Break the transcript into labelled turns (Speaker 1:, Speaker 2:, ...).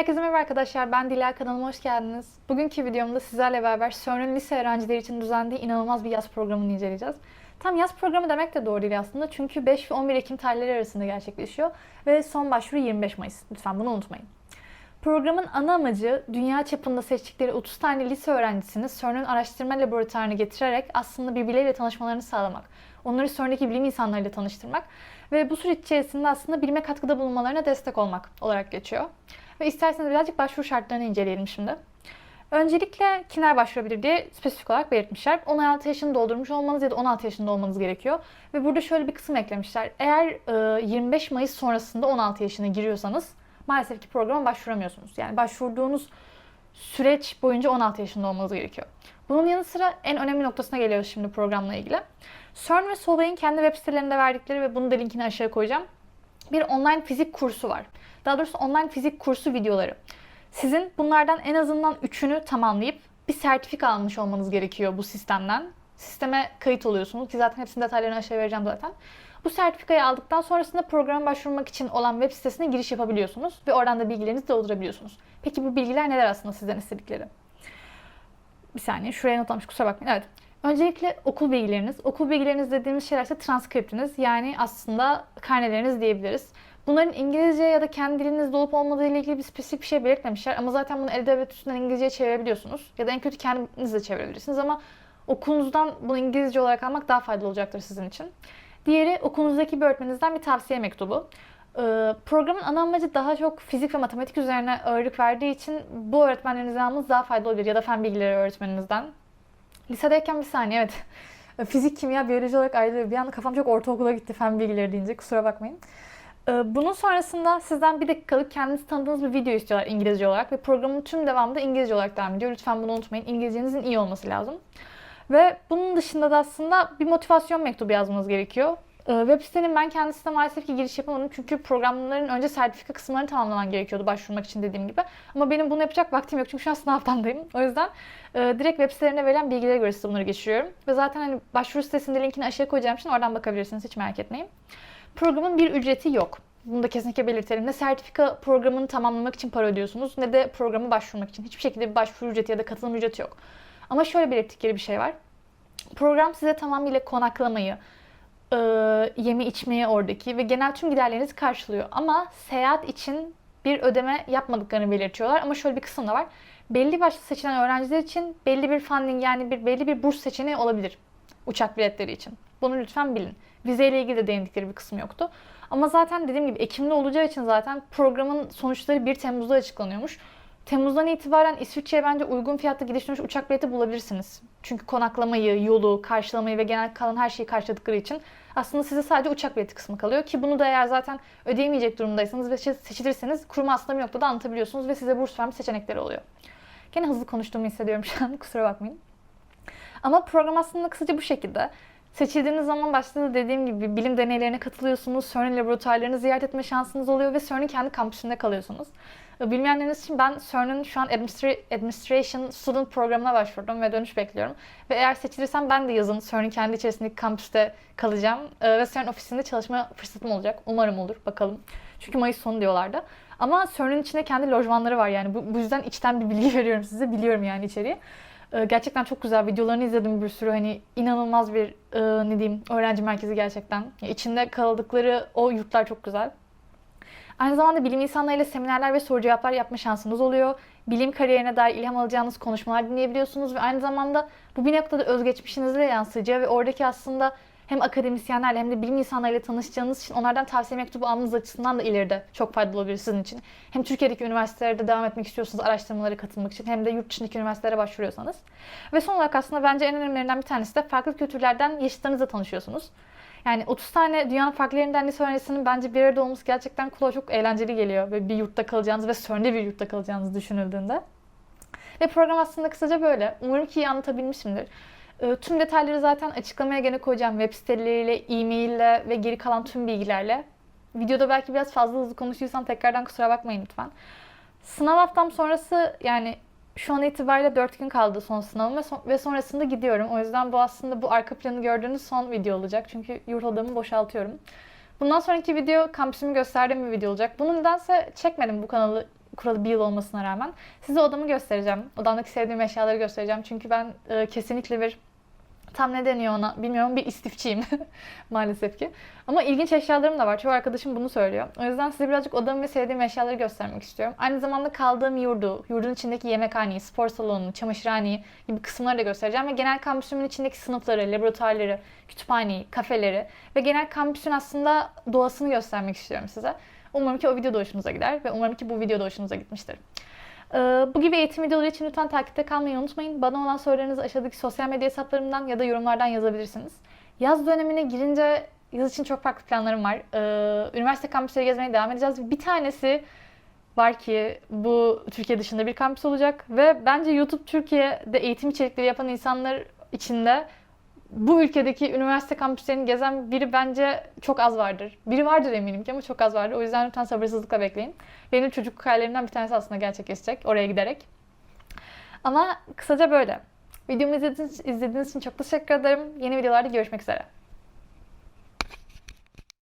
Speaker 1: Herkese merhaba arkadaşlar. Ben Dila kanalıma hoş geldiniz. Bugünkü videomda sizlerle beraber CERN'ün lise öğrencileri için düzenlediği inanılmaz bir yaz programını inceleyeceğiz. Tam yaz programı demek de doğru değil aslında. Çünkü 5 ve 11 Ekim tarihleri arasında gerçekleşiyor. Ve son başvuru 25 Mayıs. Lütfen bunu unutmayın. Programın ana amacı dünya çapında seçtikleri 30 tane lise öğrencisini CERN'ün araştırma laboratuvarına getirerek aslında birbirleriyle tanışmalarını sağlamak. Onları CERN'deki bilim insanlarıyla tanıştırmak ve bu süreç içerisinde aslında bilime katkıda bulunmalarına destek olmak olarak geçiyor. Ve isterseniz birazcık başvuru şartlarını inceleyelim şimdi. Öncelikle kimler başvurabilir diye spesifik olarak belirtmişler. 16 yaşını doldurmuş olmanız ya da 16 yaşında olmanız gerekiyor. Ve burada şöyle bir kısım eklemişler. Eğer 25 Mayıs sonrasında 16 yaşına giriyorsanız maalesef ki programa başvuramıyorsunuz. Yani başvurduğunuz süreç boyunca 16 yaşında olmanız gerekiyor. Bunun yanı sıra en önemli noktasına geliyoruz şimdi programla ilgili. CERN ve Solvay'ın kendi web sitelerinde verdikleri ve bunu da linkini aşağı koyacağım. Bir online fizik kursu var. Daha doğrusu online fizik kursu videoları. Sizin bunlardan en azından üçünü tamamlayıp bir sertifika almış olmanız gerekiyor bu sistemden. Sisteme kayıt oluyorsunuz ki zaten hepsinin detaylarını aşağı vereceğim zaten. Bu sertifikayı aldıktan sonrasında programa başvurmak için olan web sitesine giriş yapabiliyorsunuz ve oradan da bilgilerinizi doldurabiliyorsunuz. Peki bu bilgiler neler aslında sizden istedikleri? Bir saniye şuraya not almış kusura bakmayın. Evet. Öncelikle okul bilgileriniz. Okul bilgileriniz dediğimiz şeyler ise transkriptiniz. Yani aslında karneleriniz diyebiliriz. Bunların İngilizce ya da kendi dilinizde olup olmadığı ile ilgili bir spesifik bir şey belirtmemişler. Ama zaten bunu elde evet üstünden İngilizceye çevirebiliyorsunuz. Ya da en kötü kendiniz de çevirebilirsiniz. Ama okulunuzdan bunu İngilizce olarak almak daha faydalı olacaktır sizin için. Diğeri okulunuzdaki bir öğretmeninizden bir tavsiye mektubu. Ee, Programın ana amacı daha çok fizik ve matematik üzerine ağırlık verdiği için bu öğretmenlerinizden almanız daha faydalı olabilir. Ya da fen bilgileri öğretmeninizden. Lisedeyken bir saniye evet. Fizik, kimya, biyoloji olarak ayrılıyor. Bir anda kafam çok ortaokula gitti fen bilgileri deyince kusura bakmayın. Ee, Bunun sonrasında sizden bir dakikalık kendinizi tanıdığınız bir video istiyorlar İngilizce olarak ve programın tüm devamı da İngilizce olarak devam ediyor. Lütfen bunu unutmayın. İngilizcenizin iyi olması lazım. Ve bunun dışında da aslında bir motivasyon mektubu yazmanız gerekiyor. Ee, Web sitenin ben kendisine maalesef ki giriş yapamadım çünkü programların önce sertifika kısımlarını tamamlaman gerekiyordu başvurmak için dediğim gibi. Ama benim bunu yapacak vaktim yok çünkü şu an sınavdandayım. O yüzden e, direkt web sitelerine verilen bilgilere göre size bunları geçiriyorum. Ve zaten hani başvuru sitesinde linkini aşağı koyacağım için oradan bakabilirsiniz hiç merak etmeyin. Programın bir ücreti yok. Bunu da kesinlikle belirtelim. Ne sertifika programını tamamlamak için para ödüyorsunuz ne de programı başvurmak için. Hiçbir şekilde bir başvuru ücreti ya da katılım ücreti yok. Ama şöyle belirttikleri bir şey var. Program size tamamıyla konaklamayı, e, yeme içmeyi oradaki ve genel tüm giderlerinizi karşılıyor. Ama seyahat için bir ödeme yapmadıklarını belirtiyorlar. Ama şöyle bir kısım da var. Belli başlı seçilen öğrenciler için belli bir funding yani bir belli bir burs seçeneği olabilir uçak biletleri için. Bunu lütfen bilin. Vizeyle ilgili de değindikleri bir kısım yoktu. Ama zaten dediğim gibi Ekim'de olacağı için zaten programın sonuçları 1 Temmuz'da açıklanıyormuş. Temmuz'dan itibaren İsviçre'ye bence uygun fiyatlı gidiş dönüş uçak bileti bulabilirsiniz. Çünkü konaklamayı, yolu, karşılamayı ve genel kalan her şeyi karşıladıkları için aslında size sadece uçak bileti kısmı kalıyor. Ki bunu da eğer zaten ödeyemeyecek durumdaysanız ve seçilirseniz kurumu aslında bir noktada anlatabiliyorsunuz ve size burs verme seçenekleri oluyor. Gene hızlı konuştuğumu hissediyorum şu an kusura bakmayın. Ama program aslında kısaca bu şekilde. Seçildiğiniz zaman başta da dediğim gibi bilim deneylerine katılıyorsunuz. CERN laboratuvarlarını ziyaret etme şansınız oluyor ve CERN'in kendi kampüsünde kalıyorsunuz. Bilmeyenleriniz için ben CERN'ün şu an Administration Student programına başvurdum ve dönüş bekliyorum. Ve eğer seçilirsem ben de yazın CERN'in kendi içerisindeki kampüste kalacağım. Ve CERN ofisinde çalışma fırsatım olacak. Umarım olur. Bakalım. Çünkü Mayıs sonu diyorlardı. Ama CERN'ün içinde kendi lojmanları var yani. Bu, bu yüzden içten bir bilgi veriyorum size. Biliyorum yani içeriği. Gerçekten çok güzel videolarını izledim bir sürü hani inanılmaz bir ne diyeyim öğrenci merkezi gerçekten. İçinde kaldıkları o yurtlar çok güzel. Aynı zamanda bilim insanlarıyla seminerler ve soru cevaplar yapma şansınız oluyor. Bilim kariyerine dair ilham alacağınız konuşmalar dinleyebiliyorsunuz ve aynı zamanda bu bir noktada özgeçmişinizle yansıyacağı ve oradaki aslında hem akademisyenlerle hem de bilim insanlarıyla tanışacağınız için onlardan tavsiye mektubu almanız açısından da ileride çok faydalı olabilir sizin için. Hem Türkiye'deki üniversitelerde devam etmek istiyorsanız araştırmalara katılmak için hem de yurt dışındaki üniversitelere başvuruyorsanız. Ve son olarak aslında bence en önemlilerinden bir tanesi de farklı kültürlerden yaşıtlarınızla tanışıyorsunuz. Yani 30 tane dünyanın farklı yerinden lise öğrencisinin bence bir arada olması gerçekten kulağa çok eğlenceli geliyor. Ve bir yurtta kalacağınız ve CERN'de bir yurtta kalacağınız düşünüldüğünde. Ve program aslında kısaca böyle. Umarım ki iyi anlatabilmişimdir. Tüm detayları zaten açıklamaya gene koyacağım. Web siteleriyle, e-maille ve geri kalan tüm bilgilerle. Videoda belki biraz fazla hızlı konuşuyorsam tekrardan kusura bakmayın lütfen. Sınav haftam sonrası yani şu an itibariyle 4 gün kaldı son sınavım ve, son, ve sonrasında gidiyorum. O yüzden bu aslında bu arka planı gördüğünüz son video olacak. Çünkü yurt odamı boşaltıyorum. Bundan sonraki video kampüsümü gösterdiğim bir video olacak. Bunu nedense çekmedim bu kanalı kuralı bir yıl olmasına rağmen. Size odamı göstereceğim. Odamdaki sevdiğim eşyaları göstereceğim. Çünkü ben e, kesinlikle bir tam ne deniyor ona bilmiyorum bir istifçiyim maalesef ki. Ama ilginç eşyalarım da var. Çoğu arkadaşım bunu söylüyor. O yüzden size birazcık odamı ve sevdiğim eşyaları göstermek istiyorum. Aynı zamanda kaldığım yurdu, yurdun içindeki yemekhaneyi, spor salonunu, çamaşırhaneyi gibi kısımları da göstereceğim. Ve genel kampüsümün içindeki sınıfları, laboratuvarları, kütüphaneyi, kafeleri ve genel kampüsün aslında doğasını göstermek istiyorum size. Umarım ki o video da hoşunuza gider ve umarım ki bu video da hoşunuza gitmiştir. Ee, Bu gibi eğitim videoları için lütfen takipte kalmayı unutmayın. Bana olan sorularınızı aşağıdaki sosyal medya hesaplarımdan ya da yorumlardan yazabilirsiniz. Yaz dönemine girince yaz için çok farklı planlarım var. Ee, Üniversite kampüsleri gezmeye devam edeceğiz. Bir tanesi var ki bu Türkiye dışında bir kampüs olacak ve bence YouTube Türkiye'de eğitim içerikleri yapan insanlar içinde bu ülkedeki üniversite kampüslerini gezen biri bence çok az vardır. Biri vardır eminim ki ama çok az vardır. O yüzden lütfen sabırsızlıkla bekleyin. Benim çocukluk hayallerimden bir tanesi aslında gerçekleşecek oraya giderek. Ama kısaca böyle. Videomu izlediğiniz, izlediğiniz için çok teşekkür ederim. Yeni videolarda görüşmek üzere.